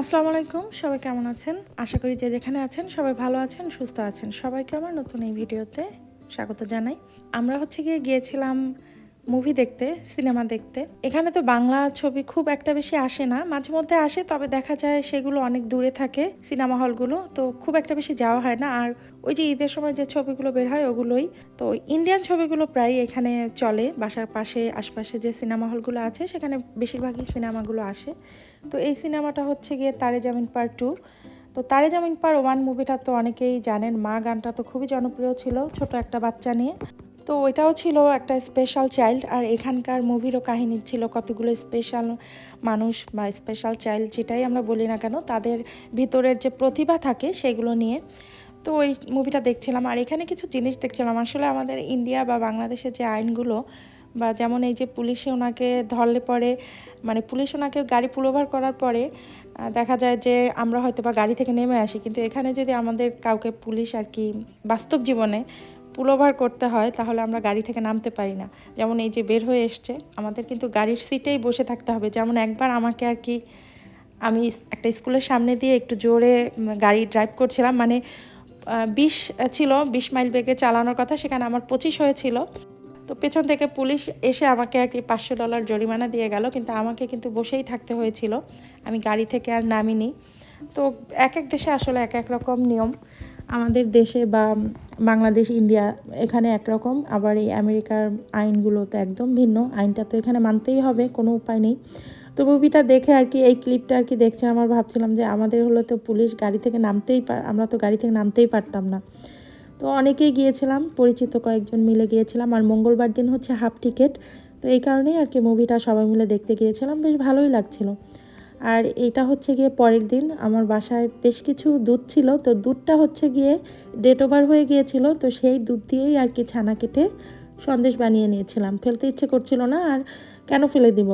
আসসালামু আলাইকুম, সবাই কেমন আছেন? আশা করি যে যেখানে আছেন সবাই ভালো আছেন, সুস্থ আছেন। সবাইকে আমার নতুন এই ভিডিওতে স্বাগত জানাই। আমরা হচ্ছে গিয়ে গিয়েছিলাম মুভি দেখতে সিনেমা দেখতে। এখানে তো বাংলা ছবি খুব একটা বেশি আসে না, মাঝে মধ্যে আসে, তবে দেখা যায় সেগুলো অনেক দূরে থাকে সিনেমা হলগুলো তো খুব একটা বেশি যাওয়া হয় না। আর ওই যে ঈদের সময় যে ছবিগুলো বের হয় ওগুলোই, তো ইন্ডিয়ান ছবিগুলো প্রায় এখানে চলে, বাসার পাশে, আশপাশে যে সিনেমা হলগুলো আছে, সেখানে বেশিরভাগই সিনেমাগুলো আসে। তো এই সিনেমাটা হচ্ছে গিয়ে তারে জামিন পার্ট টু তো তারে জামিন পার ওয়ান মুভিটা তো অনেকেই জানেন, মা গানটা তো খুবই জনপ্রিয় ছিল, ছোট একটা বাচ্চা নিয়ে। তো ওইটাও ছিল একটা স্পেশাল চাইল্ড আর এখানকার মুভিরও কাহিনী ছিল কতগুলো স্পেশাল মানুষ বা স্পেশাল চাইল্ড যেটাই আমরা বলি না কেন, তাদের ভিতরের যে প্রতিভা থাকে সেগুলো নিয়ে। তো ওই মুভিটা দেখছিলাম, আর এখানে কিছু জিনিস দেখছিলাম। আসলে আমাদের ইন্ডিয়া বা বাংলাদেশের যে আইনগুলো বা যেমন এই যে পুলিশে ওনাকে ধরলে পরে মানে পুলিশ ওনাকে গাড়ি পুলোভার করার পরে দেখা যায় যে আমরা হয়তো বা গাড়ি থেকে নেমে আসি। কিন্তু এখানে যদি আমাদের কাউকে পুলিশ আর কি বাস্তব জীবনে পুলোভার করতে হয়, তাহলে আমরা গাড়ি থেকে নামতে পারি না। যেমন এই যে বের হয়ে এসছে, আমাদের কিন্তু গাড়ির সিটেই বসে থাকতে হবে। যেমন একবার আমাকে আর কি, আমি একটা স্কুলের সামনে দিয়ে একটু জোরে গাড়ি ড্রাইভ করছিলাম। মানে বিশ ছিল, বিশ মাইল বেগে চালানোর কথা, সেখানে আমার পঁচিশ হয়েছিল। তো পেছন থেকে পুলিশ এসে আমাকে আর কি পাঁচশো ডলার জরিমানা দিয়ে গেল, কিন্তু আমাকে কিন্তু বসেই থাকতে হয়েছিল। আমি গাড়ি থেকে আর নামিনি। তো এক এক দেশে আসলে এক এক রকম নিয়ম। আমাদের দেশে বা বাংলাদেশ, ইন্ডিয়া এখানে একরকম, আবার এই আমেরিকার আইনগুলো তো একদম ভিন্ন। আইনটা তো এখানে মানতেই হবে, কোনো উপায় নেই। তো মুভিটা দেখে আর কি এই ক্লিপটা আর কি দেখছে, আমার ভাবছিলাম যে আমাদের হলো তো পুলিশ গাড়ি থেকে নামতেই পার আমরা তো গাড়ি থেকে নামতেই পারতাম না। তো অনেকেই গিয়েছিলাম, পরিচিত কয়েকজন মিলে গিয়েছিলাম, আর মঙ্গলবার দিন হচ্ছে হাফ টিকিট। তো এই কারণেই আর কি মুভিটা সবাই মিলে দেখতে গিয়েছিলাম, বেশ ভালোই লাগছিল। আর এটা হচ্ছে গিয়ে পরের দিন। আমার বাসায় বেশ কিছু দুধ ছিল, তো দুধটা হচ্ছে গিয়ে ডেট ওভার হয়ে গিয়েছিল, তো সেই দুধ দিয়েই আর কি ছানা কেটে সন্দেশ বানিয়ে নিয়েছিলাম। ফেলতে ইচ্ছে করছিল না আর কেন ফেলে দিব?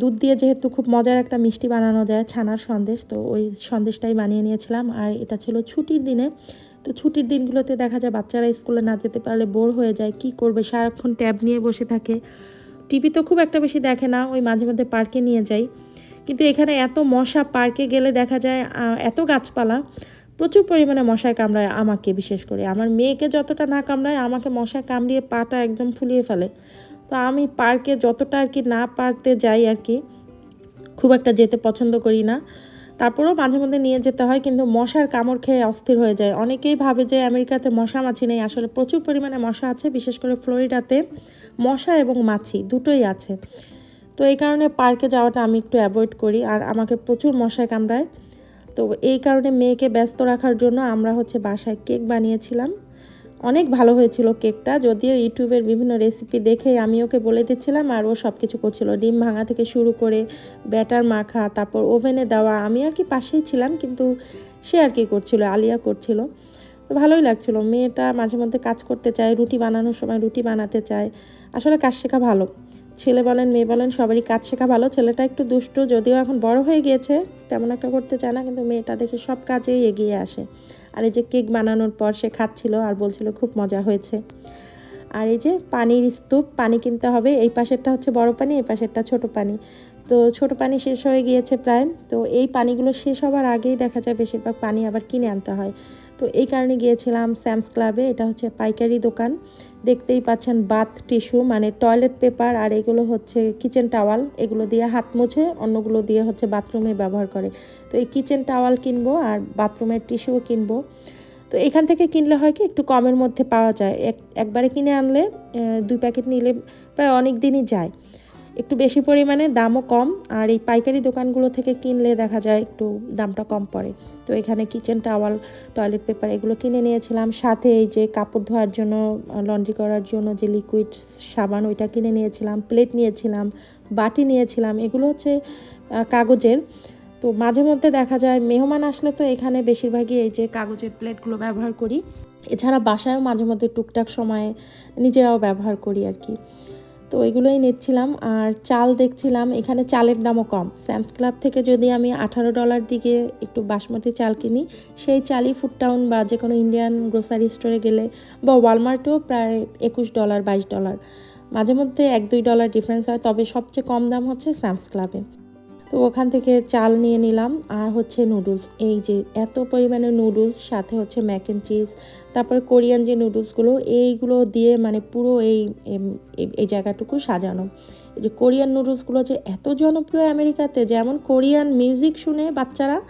দুধ দিয়ে যেহেতু খুব মজার একটা মিষ্টি বানানো যায় ছানার সন্দেশ, তো ওই সন্দেশটাই বানিয়ে নিয়েছিলাম। আর এটা ছিল ছুটির দিনে, তো ছুটির দিনগুলোতে দেখা যায় বাচ্চারা স্কুলে না যেতে পারলে বোর হয়ে যায়, কি করবে? সারাক্ষণ ট্যাব নিয়ে বসে থাকে। টিভি তো খুব একটা বেশি দেখে না, ওই মাঝে মধ্যে পার্কে নিয়ে যাই। কিন্তু এখানে এত মশা পার্কে গেলে দেখা যায় এত গাছপালা, প্রচুর পরিমাণে মশায় কামড়ায় আমাকে, বিশেষ করে। আমার মেয়েকে যতটা না কামড়ায়, আমাকে মশায় কামড়িয়ে পাটা একদম ফুলিয়ে ফেলে। তো আমি পার্কে যতটা আর কি না পারতে যাই আর কি, খুব একটা যেতে পছন্দ করি না। তারপরেও মাঝে মধ্যে নিয়ে যেতে হয়, কিন্তু মশার কামড় খেয়ে অস্থির হয়ে যায়। অনেকেই ভাবে যে আমেরিকাতে মশা মাছি নেই। আসলে প্রচুর পরিমাণে মশা আছে, বিশেষ করে ফ্লোরিডাতে মশা এবং মাছি দুটোই আছে। তো এই কারণে পার্কে যাওয়াটা আমি একটু অ্যাভয়েড করি আর আমাকে প্রচুর মশায় কামড়ায়। তো এই কারণে মেয়েকে ব্যস্ত রাখার জন্য আমরা হচ্ছে বাসায় কেক বানিয়েছিলাম। অনেক ভালো হয়েছিল কেকটা, যদিও ইউটিউবের বিভিন্ন রেসিপি দেখে আমি ওকে বলে দিচ্ছিলাম আর ও সব কিছু করছিল। ডিম ভাঙা থেকে শুরু করে ব্যাটার মাখা, তারপর ওভেনে দেওয়া, আমি আর কি পাশেই ছিলাম কিন্তু সে আর কি করছিল, আলিয়া করছিল। ভালোই লাগছিল, মেয়েটা মাঝে মধ্যে কাজ করতে চায়, রুটি বানানোর সময় রুটি বানাতে চায়। আসলে কাজ শেখা ভালো। ছেলে বলেন, মেয়ে বলেন, সবারই কাজ শেখা ভালো। ছেলেটা একটু দুষ্টু, যদিও এখন বড় হয়ে গিয়েছে, তেমন একটা করতে চায় না, কিন্তু মেয়েটা দেখে সব কাজেই এগিয়ে আসে। আর এই যে কেক বানানোর পর সে খাচ্ছিল আর বলছিল খুব মজা হয়েছে। আর এই যে পানির স্তূপ, পানি কিনতে হবে। এই পাশেরটা হচ্ছে বড় পানি, এই পাশেরটা ছোট পানি। তো ছোট পানি শেষ হয়ে গিয়েছে প্রায়। তো এই পানিগুলো শেষ হওয়ার আগেই দেখা যায় বেশিরভাগ পানি আবার কিনে আনতে হয়। তো এই কারণে গিয়েছিলাম স্যামস ক্লাবে এটা হচ্ছে পাইকারি দোকান। দেখতেই পাচ্ছেন বাথ টিস্যু মানে টয়লেট পেপার, আর এগুলো হচ্ছে কিচেন টাওয়াল। এগুলো দিয়ে হাত মুছে অন্যগুলো দিয়ে হচ্ছে বাথরুমে ব্যবহার করে। তো এই কিচেন টাওয়াল কিনবো আর বাথরুমের টিস্যুও কিনবো। তো এখান থেকে কিনলে হয় কি, একটু কমের মধ্যে পাওয়া যায়। এক, একবারে কিনে আনলে দুই প্যাকেট নিলে প্রায় অনেক দিনই যায়। একটু বেশি পরিমাণে দামও কম, আর এই পাইকারি দোকানগুলো থেকে কিনলে দেখা যায় একটু দামটা কম পড়ে। তো এখানে কিচেন টাওয়াল, টয়লেট পেপার এগুলো কিনে নিয়েছিলাম। সাথে এই যে কাপড় ধোয়ার জন্য, লন্ড্রি করার জন্য যে লিকুইড সাবান, ওইটা কিনে নিয়েছিলাম। প্লেট নিয়েছিলাম, বাটি নিয়েছিলাম। এগুলো হচ্ছে কাগজের। তো মাঝে মধ্যে দেখা যায় মেহমান আসলে তো এখানে বেশিরভাগই এই যে কাগজের প্লেটগুলো ব্যবহার করি। এছাড়া বাসায়ও মাঝে মধ্যে টুকটাক সময়ে নিজেরাও ব্যবহার করি আর কি। তো এগুলোই নিচ্ছিলাম। আর চাল দেখছিলাম, এখানে চালের দামও কম। স্যামস ক্লাব থেকে যদি আমি আঠারো ডলার দিকে একটু বাসমতি চাল কিনি, সেই চালই ফুড টাউন বা যে কোনো ইন্ডিয়ান গ্রোসারি স্টোরে গেলে বা ওয়ালমার্টেও প্রায় একুশ ডলার, বাইশ ডলার। মাঝে মধ্যে এক দুই ডলার ডিফারেন্স হয়, তবে সবচেয়ে কম দাম হচ্ছে স্যামস ক্লাবে তো ওখান থেকে চাল নিয়ে নিলাম আর হচ্ছে নুডলস। এই যে এত পরিমাণে নুডলস, সাথে হচ্ছে ম্যাক অ্যান্ড চিজ তারপর কোরিয়ান যে নুডলসগুলো, এইগুলো দিয়ে মানে পুরো এই, এই- জায়গাটুকু সাজানো। এই যে কোরিয়ান নুডলসগুলো যে এত জনপ্রিয় আমেরিকাতে, যেমন কোরিয়ান মিউজিক শুনে বাচ্চারা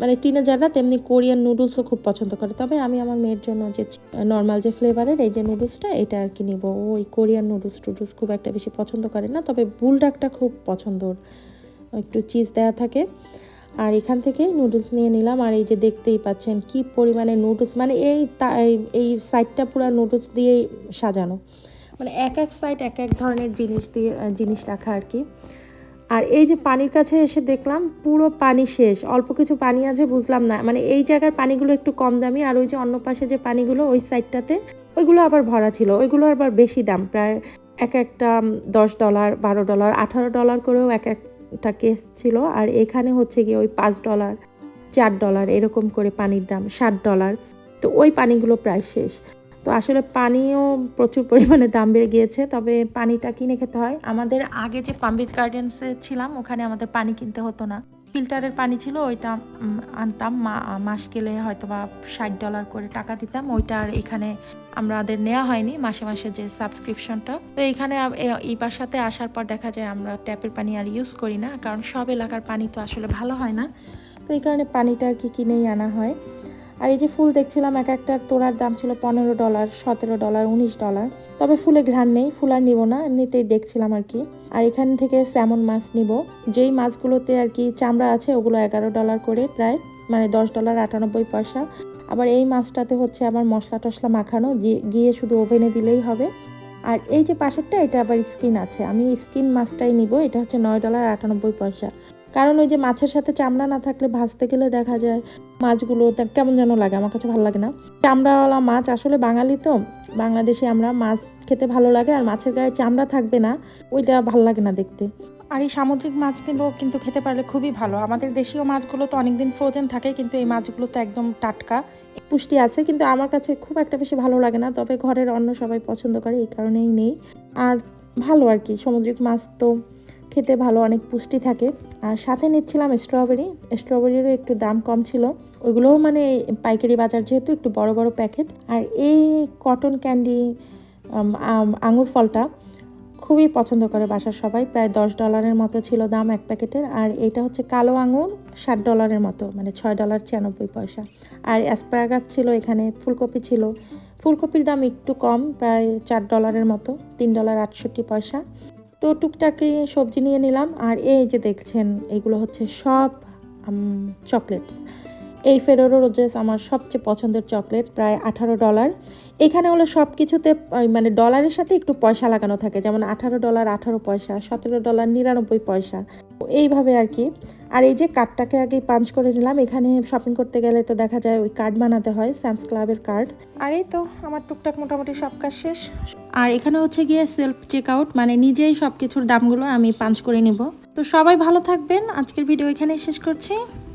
মানে টিনেজাররা তেমনি কোরিয়ান নুডলসও খুব পছন্দ করে। তবে আমি আমার মেয়ের জন্য যে নর্মাল যে ফ্লেভারের এই যে নুডলসটা, এটা আর কি নিব। ওই কোরিয়ান নুডলস টুডলস খুব একটা বেশি পছন্দ করে না, তবে বুলডাকটা খুব পছন্দ ওর। একটু চিজ দেওয়া থাকে। আর এখান থেকে নুডলস নিয়ে নিলাম। আর এই যে দেখতেই পাচ্ছেন কি পরিমাণে নুডলস মানে এই এই সাইডটা পুরো নুডলস দিয়েই সাজানো। মানে এক এক সাইড এক এক ধরনের জিনিস দিয়ে জিনিস রাখা আর কি। আর এই যে পানির কাছে এসে দেখলাম, পুরো পানি শেষ। অল্প কিছু পানি আছে, বুঝলাম না। মানে এই জায়গার পানিগুলো একটু কম দামি। আর ওই যে অন্য পাশে যে পানিগুলো, ওই সাইডটাতে ওইগুলো আবার ভরা ছিল। ওইগুলো আবার বেশি দাম। প্রায় এক একটা দশ ডলার বারো ডলার আঠারো ডলার করেও এক এক একটা কেস ছিল। আর এখানে হচ্ছে গিয়ে ওই পাঁচ ডলার চার ডলার এরকম করে পানির দাম, ষাট ডলার তো ওই পানিগুলো প্রায় শেষ। তো আসলে পানিও প্রচুর পরিমাণে দাম বেড়ে গিয়েছে। তবে পানিটা কিনে খেতে হয়। আমাদের আগে যে পাম্বিজ গার্ডেন্সে ছিলাম, ওখানে আমাদের পানি কিনতে হতো না। ফিল্টারের পানি ছিল, ওইটা আনতাম। মাস গেলে হয়তো বা ষাট ডলার করে টাকা দিতাম। ওইটা আর এখানে আমাদের নেওয়া হয়নি, মাসে মাসে যে সাবস্ক্রিপশনটা তো এখানে আম- এ- এই বাসাতে আসার পর দেখা যায় আমরা ট্যাপের পানি আর ইউজ করি না, কারণ সব এলাকার পানি তো আসলে ভালো হয় না। তো এই কারণে পানিটা আর কি কিনেই আনা হয়। আর এই যে ফুল দেখছিলাম, এক একটার তোড়ার দাম ছিল পনেরো ডলার সতেরো ডলার উনিশ ডলার তবে ফুলে ঘ্রাণ নেই, ফুল আর নিব না, এমনিতেই দেখছিলাম আর কি। আর এখান থেকে স্যামন মাছ নিব। যেই মাছগুলোতে আর কি চামড়া আছে, ওগুলো এগারো ডলার করে প্রায় মানে দশ ডলার আটানব্বই পয়সা। আবার এই মাছটাতে হচ্ছে আবার মশলা টশলা মাখানো গিয়ে- শুধু ওভেনে দিলেই হবে। আর এই যে পাশেরটা, এটা আবার স্কিন আছে। আমি স্কিন মাছটাই নিব, এটা হচ্ছে নয় ডলার আটানব্বই পয়সা। কারণ ওই যে মাছের সাথে চামড়া না থাকলে ভাজতে গেলে দেখা যায় মাছগুলো কেমন যেন লাগে, আমার কাছে ভালো লাগে না। চামড়াওয়ালা মাছ, আসলে বাঙালি তো, বাংলাদেশে আমরা মাছ খেতে ভালো লাগে আর মাছের গায়ে চামড়া থাকবে না, ওইটা ভালো লাগে না দেখতে। আর এই সামুদ্রিক মাছগুলো কিন্তু খেতে পারলে খুবই ভালো। আমাদের দেশীয় মাছগুলো তো অনেকদিন ফ্রোজেন থাকে, কিন্তু এই মাছগুলো তো একদম টাটকা। পুষ্টি আছে, কিন্তু আমার কাছে খুব একটা বেশি ভালো লাগে না, তবে ঘরের অন্য সবাই পছন্দ করে, এই কারণেই নেই। আর ভালো আর কি, সামুদ্রিক মাছ তো খেতে ভালো, অনেক পুষ্টি থাকে। আর সাথে নিচ্ছিলাম স্ট্রবেরি স্ট্রবেরিরও একটু দাম কম ছিল। ওইগুলোও মানে পাইকারি বাজার যেহেতু, একটু বড় বড় প্যাকেট আর এই কটন ক্যান্ডি আঙুর ফলটা খুবই পছন্দ করে বাসার সবাই। প্রায় দশ ডলারের মতো ছিল দাম এক প্যাকেটের। আর এটা হচ্ছে কালো আঙুর, ষাট ডলারের মতো মানে ছয় ডলার ছিয়ানব্বই পয়সা। আর অ্যাসপারাগাস ছিল এখানে, ফুলকপি ছিল। ফুলকপির দাম একটু কম, প্রায় চার ডলারের মতো, তিন ডলার আটষট্টি পয়সা। তো টুকটাকি সবজি নিয়ে নিলাম। আর এই যে দেখছেন, এগুলো হচ্ছে সব চকলেটস। এই ফেরোরো রোজেস আমার সবচেয়ে পছন্দের চকলেট প্রায় আঠারো ডলার এখানে হলো সব কিছুতে মানে ডলারের সাথে একটু পয়সা লাগানো থাকে। যেমন আঠারো ডলার আঠারো পয়সা, সতেরো ডলার নিরানব্বই পয়সা। এইভাবে আর কি। আর এই যে কার্ডটাকে আগে পাঞ্চ করে নিলাম। এখানে শপিং করতে গেলে তো দেখা যায় ওই কার্ড বানাতে হয় স্যামস ক্লাবের কার্ড আর এই তো, আমার টুকটাক মোটামুটি সব কাজ শেষ। আর এখানে হচ্ছে গিয়ে সেলফ চেক আউট মানে নিজেই সব কিছুর দামগুলো আমি পাঞ্চ করে নিব। তো সবাই ভালো থাকবেন। আজকের ভিডিও এখানেই শেষ করছি।